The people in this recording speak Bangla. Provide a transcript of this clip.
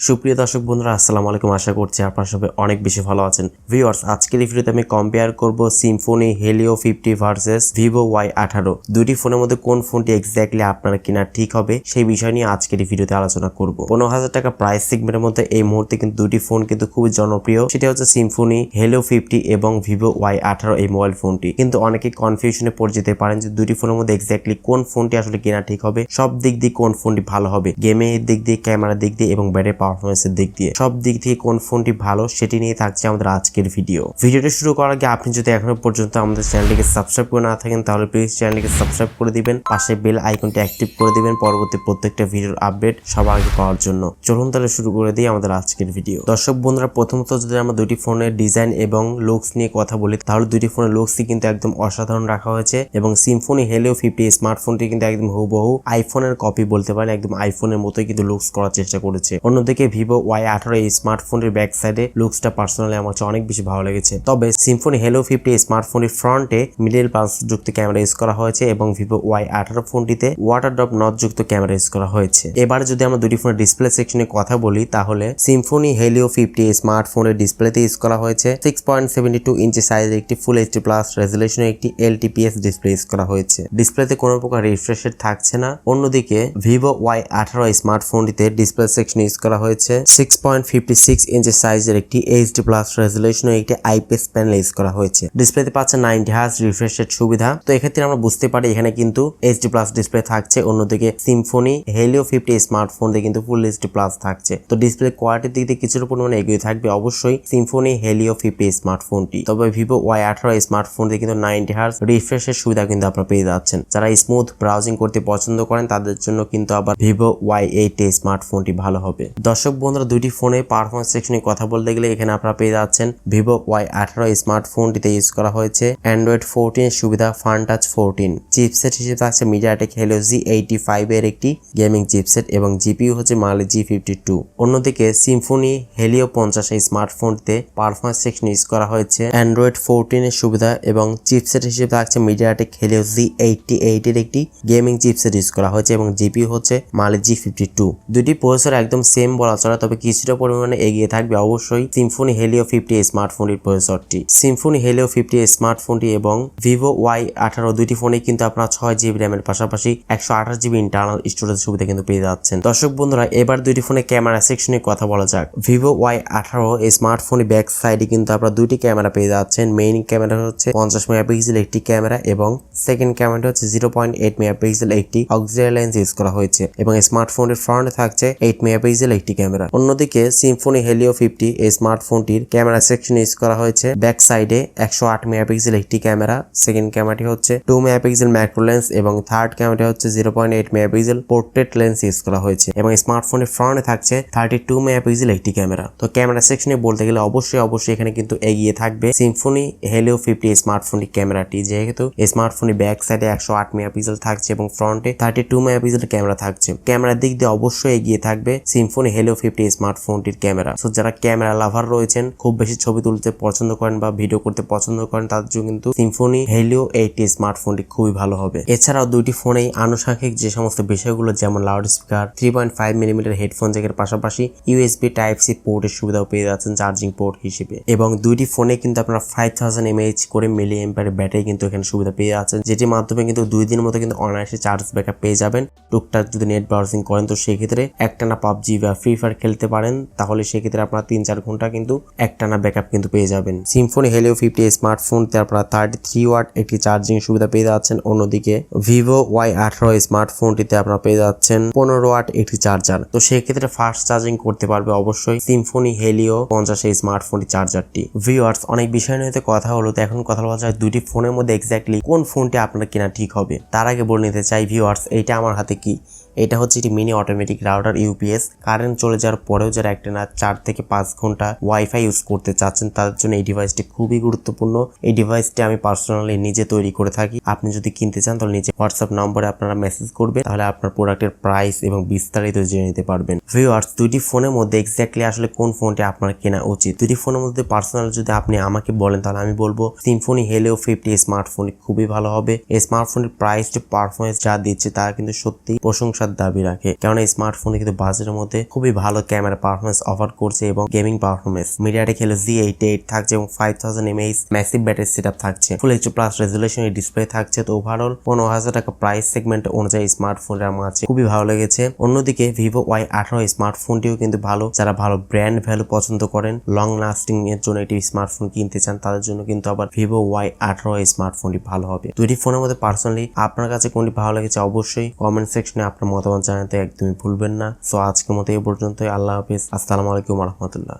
সুপ্রিয় দর্শক বন্ধুরা, আসসালামু আলাইকুম। আশা করছি আপনারা সবাই অনেক বেশি ভালো আছেন। ভিউয়ার্স, আজকের এই ভিডিওতে আমি কম্পেয়ার করব Symphony Helio fifty versus Vivo Y আঠারো। দুটি ফোনের মধ্যে কোন ফোনটি এক্স্যাক্টলি আপনার কেনা ঠিক হবে, সেই বিষয় নিয়ে আজকের এই ভিডিওতে আলোচনা করব। পনেরো হাজার টাকা প্রাইস সেগমেন্টের মধ্যে এই মুহূর্তে কিন্তু দুটি ফোন কিন্তু খুবই জনপ্রিয়। সেটা হচ্ছে সিম্ফনি হেলিও ফিফটি এবং ভিভো ওয়াই আঠারো এই মোবাইল ফোনটি। কিন্তু অনেকে কনফিউশনে পড়ে যেতে পারেন যে দুটি ফোনের মধ্যে এক্স্যাক্টলি কোন ফোনটি আসলে কিনা ঠিক হবে, সব দিক দিয়ে কোন ফোনটি ভালো হবে। গেমের দিক দিয়ে ক্যামেরার দিক দিয়ে এবং ব্যাটারি পারফরমেন্সের দিক দিয়ে। সব দিক থেকে কোন ফোনটি ভালো, সেটি নিয়ে থাকছে আমাদের আজকের ভিডিও ভিডিওটা শুরু করার আগে আপনি যদি এখনও পর্যন্ত আমাদের চ্যানেলটিকে সাবস্ক্রাইব করে না থাকেন, তাহলে প্লিজ চ্যানেলটিকে সাবস্ক্রাইব করে দিবেন, পাশে বেল আইকনটি অ্যাক্টিভ করে দিবেন, পরবর্তী প্রত্যেকটা ভিডিওর আপডেট সবার আগে পাওয়ার জন্য। চলুন তাহলে শুরু করে দিই আমাদের আজকের ভিডিও দর্শক বন্ধুরা, প্রথমত যদি আমরা দুটি ফোনের ডিজাইন এবং লুকস নিয়ে কথা বলি, তাহলে দুটি ফোনের লুকসই কিন্তু একদম অসাধারণ রাখা হয়েছে এবং সিম্ফনি হেলিও ফিফটি স্মার্টফোনটি কিন্তু একদম হুবহু আইফোনের কপি বলতে পারেন, একদম আইফোনের মতোই কিন্তু লুকস করার চেষ্টা করেছে। অন্যদিকে ভিভো ওয়াই আঠারো এই স্মার্টফোনের ব্যাক সাইডে লুকসটা পার্সোনালি আমার অনেক বেশি ভালো লেগেছে। তবে সিম্ফনি হেলো ফিফটি স্মার্টফোনের ফ্রন্টে মিডিল পাস যুক্ত ক্যামেরা ইউজ করা হয়েছে এবং ভিভো ওয়াই আঠারো ফোনটিতে ওয়াটার ড্রপ নট যুক্ত ক্যামেরা ইউজ করা হয়েছে। এবার যদি আমরা দুটি ফোনের ডিসপ্লে সেকশনে কথা বলি, তাহলে সিম্ফনি হেলিও ফিফটি স্মার্টফোনের ডিসপ্লেতে ইউজ করা হয়েছে। Six point seventy two inch সাইজের একটি ফুল এইচডি প্লাস রেজুলেশনের একটি এলটিপিএস ডিসপ্লে ইউজ করা হয়েছে। ডিসপ্লেতে কোনো প্রকার রিফ্রেশ থাকছে না। অন্যদিকে ভিভো ওয়াই আঠারো স্মার্টফোনটিতে ডিসপ্লে সেকশন ইউজ করা হয়েছে। Six point fifty six inch সাইজের একটি এইচডি প্লাস রেজুলেশনের একটি আইপিএস প্যানেল ইউজ করা হয়েছে। ডিসপ্লেতে পাচ্ছে নাইনটি হার্স রিফ্রেশের সুবিধা। তো এক্ষেত্রে আমরা বুঝতে পারি এখানে কিন্তু এইচডি প্লাস ডিসপ্লে থাকছে, অন্যদিকে সিম্ফনি হেলিও ফিফটি স্মার্টফোন দিয়ে কিন্তু ফুল এইচডি প্লাস থাকছে। তো ডিসপ্লে কোয়ালিটির দিক দিয়ে কিছুটা পরিমাণে এগিয়ে থাকবে অবশ্যই সিম্ফনি হেলিও ফিফটি স্মার্টফোনটি তবে ভিভো ওয়াই আঠারো স্মার্টফোন দিয়ে কিন্তু নাইনটি হার্স রিফ্রেশের সুবিধা কিন্তু আপনারা পেয়ে যাচ্ছেন। যারা স্মুথ ব্রাউজিং করতে পছন্দ করেন, তাদের জন্য কিন্তু আবার ভিভো ওয়াই এইট স্মার্টফোনটি ভালো হবে। দর্শক বন্ধুরা দুটি ফোনে পারফরমেন্স সেকশনে কথা বলতে গেলে এখানে আপনারা পেয়ে যাচ্ছেন ভিভো ওয়াই আঠারো স্মার্টফোনটিতে ইউজ করা হয়েছে। অ্যান্ড্রয়েড ফোরটিন সুবিধা ফান টাচ ফোরটিন চিপসেট হিসেবে থাকছে MediaTek Helio G eighty five এর একটি গেমিং চিপসেট এবং জিপিইউ হচ্ছে মালি জি ফিফটি টু অন্যদিকে সিম্ফনি হেলিও পঞ্চাশ এই স্মার্টফোনটিতে পারফরমেন্স সেকশন ইউজ করা হয়েছে। অ্যান্ড্রয়েড ফোরটিন এর সুবিধা এবং চিপসেট হিসেবে থাকছে MediaTek Helio G eighty eight এর একটি গেমিং চিপসেট ইউজ করা হয়েছে এবং জিপিইউ হচ্ছে মালি জি ফিফটি টু দুটি প্রসেসর একদম সেম বলা চলে তবে কিছুটা পরিমাণে এগিয়ে থাকবে অবশ্যই সিম্ফনি হেলিও ফিফটি স্মার্টফোনটির প্রসেসরটি। সিম্ফনি হেলিও ফিফটি স্মার্টফোনটি এবং ভিভো ওয়াই আঠারো দুটি ফোনে কিন্তু আপনারা ছয় জিবি র্যামের পাশাপাশি একশো আঠাশ জিবি ইন্টারনাল স্টোরেজ সুবিধা কিন্তু পেয়ে যাচ্ছেন। দর্শক বন্ধুরা, এবার দুইটি ফোনে ক্যামেরা সেকশনে কথা বলা যাক। ভিভো ওয়াই আঠারো স্মার্টফোনে ব্যাক সাইডে কিন্তু আপনারা দুইটি ক্যামেরা পেয়ে যাচ্ছেন। মেইন ক্যামেরা হচ্ছে পঞ্চাশ মেগাপিক্সেল একটি ক্যামেরা এবং সেকেন্ড ক্যামেরাটা হচ্ছে জিরো পয়েন্ট এইট মেগাপিক্সেল একটি অক্সিলারি লেন্স ইউজ করা হয়েছে এবং স্মার্টফোনের ফ্রন্টে থাকছে এইট মেগাপিক্সেল একটি ক্যামেরা। অন্যদিকে সিম্ফনি হেলিও ফিফটি এই স্মার্টফোনটির ক্যামেরা সেকশন ইউজ করা হয়েছে। ব্যাক সাইডে একশো আট মেগাপিক্সেল একটি ক্যামেরা সেকেন্ড ক্যামেরাটি হচ্ছে টু মেগাপিক্সেল ম্যাক্রো লেন্স এবং থার্ড ক্যামেরাটি হচ্ছে zero point eight megapixel portrait lens use করা হয়েছে এবং স্মার্টফোনের ফ্রন্টে থাকছে থার্টি টু মেগাপিক্সেল একটি ক্যামেরা। তো ক্যামেরা সেকশনে বলতে গেলে অবশ্যই অবশ্যই এখানে কিন্তু এগিয়ে থাকবে সিম্ফনি হেলিও ফিফটি স্মার্টফোনটি ক্যামেরাটি। যেহেতু স্মার্টফোনে ব্যাক সাইডে একশো আট মেগাপিক্সেল থাকছে এবং ফ্রন্টে থার্টি টু মেগাপিক্সেল ক্যামেরা থাকছে। ক্যামেরার দিক দিয়ে অবশ্যই এগিয়ে থাকবে সিম্ফনি হেলিও ফিফটি স্মার্টফোনটির ক্যামেরা সো যারা ক্যামেরা লাভার রয়েছেন, খুব বেশি ছবি তুলতে পছন্দ করেন বা ভিডিও করতে পছন্দ করেন, তাদের জন্য কিন্তু সিম্ফনি হেলিও এইটি স্মার্টফোনটি খুবই ভালো হবে। এছাড়াও দুইটি ফোনেই আনুষঙ্গিক যে সমস্ত বিষয়গুলো, যেমন loud speaker three point five millimetre headphone জ্যাকের পাশাপাশি ইউএসবি টাইপ সি পোর্টের সুবিধাও পেয়ে যাচ্ছেন চার্জিং পোর্ট হিসেবে। এবং দুইটি ফোনে কিন্তু আপনারা ফাইভ থাউজেন্ড এমএইচ করে মিলি এম্পায়ার ব্যাটারি কিন্তু এখানে সুবিধা পেয়ে যাচ্ছেন, যেটির মাধ্যমে কিন্তু দুই দিনের মতো কিন্তু অনায়াসে চার্জ ব্যাকআপ পেয়ে যাবেন। টুকটাক যদি নেট ব্রাউজিং করেন, তো সেক্ষেত্রে একটানা পাবজি বা ফ্রি ফায়ার খেলতে পারেন, তাহলে সেক্ষেত্রে আপনারা তিন চার ঘণ্টা কিন্তু একটানা ব্যাকআপ কিন্তু পেয়ে যাবেন। সিম্ফনি হেলিও ফিফটি স্মার্টফোনতে আপনারা থার্টি থ্রি ওয়াট একটি চার্জিং সুবিধা পেয়ে যাচ্ছেন। অন্যদিকে ভিভো ওয়াই আঠারো স্মার্টফোনটিতে আপনারা পেয়ে যাচ্ছেন পনেরো ওয়াট একটি চার্জার তো সেক্ষেত্রে ফাস্ট চার্জিং করতে পারবে অবশ্যই সিম্ফনি হেলিও পঞ্চাশ এই স্মার্টফোনটি চার্জারটি ভিউয়ার্স অনেক বিষয় নিয়ে কথা হলো, তো এখন কথা বলা যায় দুটি ফোনের মধ্যে এক্স্যাক্টলি কোন ফোনটি আপনার কেনা ঠিক হবে? তার আগে বলে নিতে চাই ভিউয়ার্স এইটা আমার হাতে কি? এটা হচ্ছে একটি mini automatic router UPS current চলে যাওয়ার পরেও যারা একটা না চার থেকে পাঁচ ঘণ্টা ওয়াইফাই ইউজ করতে চাচ্ছেন, তাদের জন্য এই ডিভাইসটি খুবই গুরুত্বপূর্ণ। এই ডিভাইসটি আমি পার্সোনালি নিজে তৈরি করে থাকি। আপনি যদি কিনতে চান, তাহলে নিজে হোয়াটসঅ্যাপ নম্বরে আপনারা মেসেজ করবেন, তাহলে আপনার প্রোডাক্টের প্রাইস এবং বিস্তারিত জেনে নিতে পারবেন। ভিউয়ার্স দুইটি ফোনের মধ্যে এক্স্যাক্টলি আসলে কোন ফোনটি আপনার কেনা উচিত? দুটি ফোনের মধ্যে পার্সোনাল যদি আপনি আমাকে বলেন, তাহলে আমি বলব সিম্ফনি হেলেও ফিফটি স্মার্টফোন খুবই ভালো হবে। এই স্মার্টফোনের প্রাইস পারফরমেন্স যা দিচ্ছে, তা কিন্তু সত্যি প্রশংসা আসার দাবি রাখে। কেননা স্মার্টফোন কিন্তু বাজেটের মধ্যে খুবই ভালো ক্যামেরা পারফরমেন্স অফার করছে এবং গেমিং পারফরমেন্স মিডিয়াটেক হলো জি এইট এইট থাকছে এবং five thousand MH massive battery set up থাকছে। Full H plus resolution display থাকছে। তো ওভারঅল পনেরো হাজার টাকা প্রাইস সেগমেন্ট অনুযায়ী স্মার্টফোনটা আমার কাছে খুবই ভালো লেগেছে। অন্যদিকে ভিভো ওয়াই আঠারো স্মার্টফোনটিও কিন্তু ভালো। যারা ভালো ব্র্যান্ড ভ্যালু পছন্দ করেন লং লাস্টিং এর জন্য একটি স্মার্টফোন কিনতে চান, তাদের জন্য কিন্তু আবার ভিভো ওয়াই আঠারো স্মার্টফোনটি ভালো হবে। দুইটি ফোনের মধ্যে পার্সোনালি আপনার কাছে কোনটি ভালো লেগেছে? অবশ্যই কমেন্ট সেকশনে আপনার মতামত জানাতে একদমই ভুলবেন না। সো আজকের মতো এই পর্যন্তই। আল্লাহ হাফিজ। আসসালামু আলাইকুম রহমতুল্লাহ।